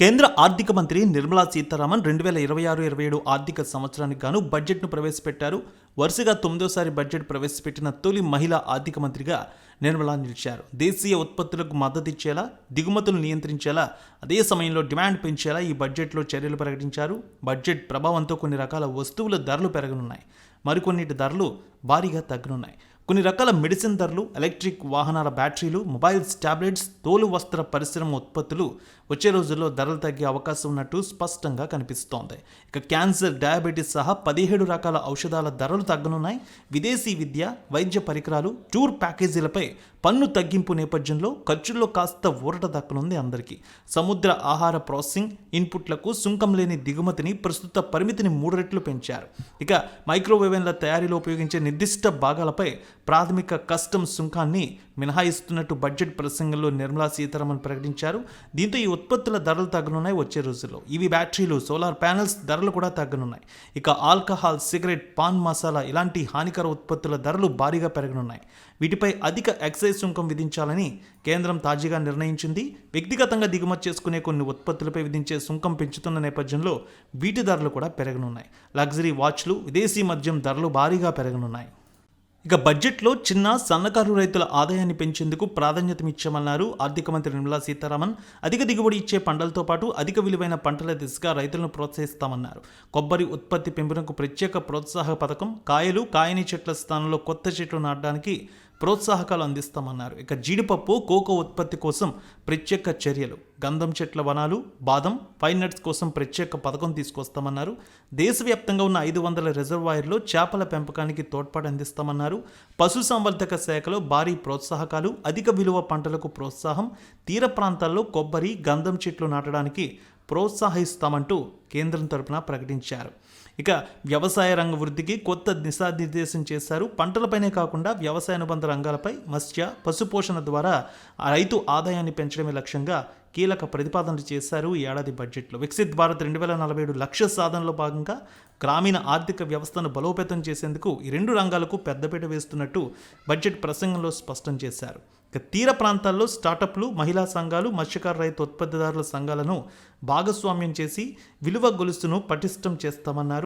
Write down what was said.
కేంద్ర ఆర్థిక మంత్రి నిర్మలా సీతారామన్ రెండు వేల ఇరవై ఆరు ఇరవై ఏడు ఆర్థిక సంవత్సరానికి గాను బడ్జెట్ను ప్రవేశపెట్టారు. వరుసగా తొమ్మిదోసారి బడ్జెట్ ప్రవేశపెట్టిన తొలి మహిళా ఆర్థిక మంత్రిగా నిర్మలా నిలిచారు. దేశీయ ఉత్పత్తులకు మద్దతు ఇచ్చేలా దిగుమతులు నియంత్రించేలా అదే సమయంలో డిమాండ్ పెంచేలా ఈ బడ్జెట్లో చర్యలు ప్రకటించారు. బడ్జెట్ ప్రభావంతో కొన్ని రకాల వస్తువుల ధరలు పెరగనున్నాయి. మరికొన్నిటి ధరలు భారీగా తగ్గనున్నాయి. కొన్ని రకాల మెడిసిన్ ధరలు ఎలక్ట్రిక్ వాహనాల బ్యాటరీలు మొబైల్స్ టాబ్లెట్స్ తోలు వస్త్ర పరిశ్రమ ఉత్పత్తులు వచ్చే రోజుల్లో ధరలు తగ్గే అవకాశం ఉన్నట్టు స్పష్టంగా కనిపిస్తోంది. ఇక క్యాన్సర్ డయాబెటీస్ సహా పదిహేడు రకాల ఔషధాల ధరలు తగ్గనున్నాయి. విదేశీ విద్య వైద్య పరికరాలు టూర్ ప్యాకేజీలపై పన్ను తగ్గింపు నేపథ్యంలో ఖర్చుల్లో కాస్త ఊరట దక్కనుంది అందరికీ. సముద్ర ఆహార ప్రాసెసింగ్ ఇన్పుట్లకు సుంకం లేని దిగుమతిని ప్రస్తుత పరిమితిని మూడు రెట్లు పెంచారు. ఇక మైక్రోవేవెన్ల తయారీలో ఉపయోగించే నిర్దిష్ట భాగాలపై ప్రాథమిక కస్టమ్ సుంకాన్ని మినహాయిస్తున్నట్టు బడ్జెట్ ప్రసంగంలో నిర్మలా సీతారామన్ ప్రకటించారు. దీంతో ఈ ఉత్పత్తుల ధరలు తగ్గనున్నాయి వచ్చే రోజుల్లో. ఇవి బ్యాటరీలు సోలార్ ప్యానెల్స్ ధరలు కూడా తగ్గనున్నాయి. ఇక ఆల్కహాల్ సిగరెట్ పాన్ మసాలా ఇలాంటి హానికర ఉత్పత్తుల ధరలు భారీగా పెరగనున్నాయి. వీటిపై అధిక ఎక్సైజ్ సుంకం విధించాలని కేంద్రం తాజాగా నిర్ణయించింది. వ్యక్తిగతంగా దిగుమతి చేసుకునే కొన్ని ఉత్పత్తులపై విధించే సుంకం పెంచుతున్న నేపథ్యంలో వీటి ధరలు కూడా పెరగనున్నాయి. లగ్జరీ వాచ్లు విదేశీ మద్యం ధరలు భారీగా పెరగనున్నాయి. ఇక బడ్జెట్లో చిన్న సన్నకారు రైతుల ఆదాయాన్ని పెంచేందుకు ప్రాధాన్యతనిచ్చామన్నారు ఆర్థిక మంత్రి నిర్మలా సీతారామన్. అధిక దిగుబడి ఇచ్చే పంటలతో పాటు అధిక విలువైన పంటల దిశగా రైతులను ప్రోత్సహిస్తామన్నారు. కొబ్బరి ఉత్పత్తి పెంపునకు ప్రత్యేక ప్రోత్సాహక పథకం కాయలు కాయని చెట్ల స్థానంలో కొత్త చెట్లు నాటడానికి ప్రోత్సాహకాలు అందిస్తామన్నారు. ఇక జీడిపప్పు కోకో ఉత్పత్తి కోసం ప్రత్యేక చర్యలు. గంధం చెట్ల వనాలు బాదం పైన్ నట్స్ కోసం ప్రత్యేక పథకం తీసుకొస్తామన్నారు. దేశవ్యాప్తంగా ఉన్న ఐదు వందల రిజర్వాయర్లో చేపల పెంపకానికి తోడ్పాటు అందిస్తామన్నారు. పశుసంవర్ధక శాఖలో భారీ ప్రోత్సాహకాలు అధిక విలువ పంటలకు ప్రోత్సాహం తీర ప్రాంతాల్లో కొబ్బరి గంధం చెట్లు నాటడానికి ప్రోత్సహిస్తామంటూ కేంద్రం తరపున ప్రకటించారు. ఇక వ్యవసాయ రంగ వృద్ధికి కొత్త దిశానిర్దేశం చేశారు. పంటలపైనే కాకుండా వ్యవసాయ అనుబంధ రంగాలపై మత్స్య పశుపోషణ ద్వారా రైతు ఆదాయాన్ని పెంచడమే లక్ష్యంగా కీలక ప్రతిపాదనలు చేశారు ఈ ఏడాది బడ్జెట్లో వికసిత్ భారత్ రెండు వేల నలభై ఏడు లక్ష్య సాధనలో భాగంగా గ్రామీణ ఆర్థిక వ్యవస్థను బలోపేతం చేసేందుకు ఈ రెండు రంగాలకు పెద్దపీట వేస్తున్నట్టు బడ్జెట్ ప్రసంగంలో స్పష్టం చేశారు. ఇక తీర ప్రాంతాల్లో స్టార్టప్లు మహిళా సంఘాలు మత్స్యకార రైతు ఉత్పత్తిదారుల సంఘాలను భాగస్వామ్యం చేసి విలువ గొలుసును పటిష్టం చేస్తామన్నారు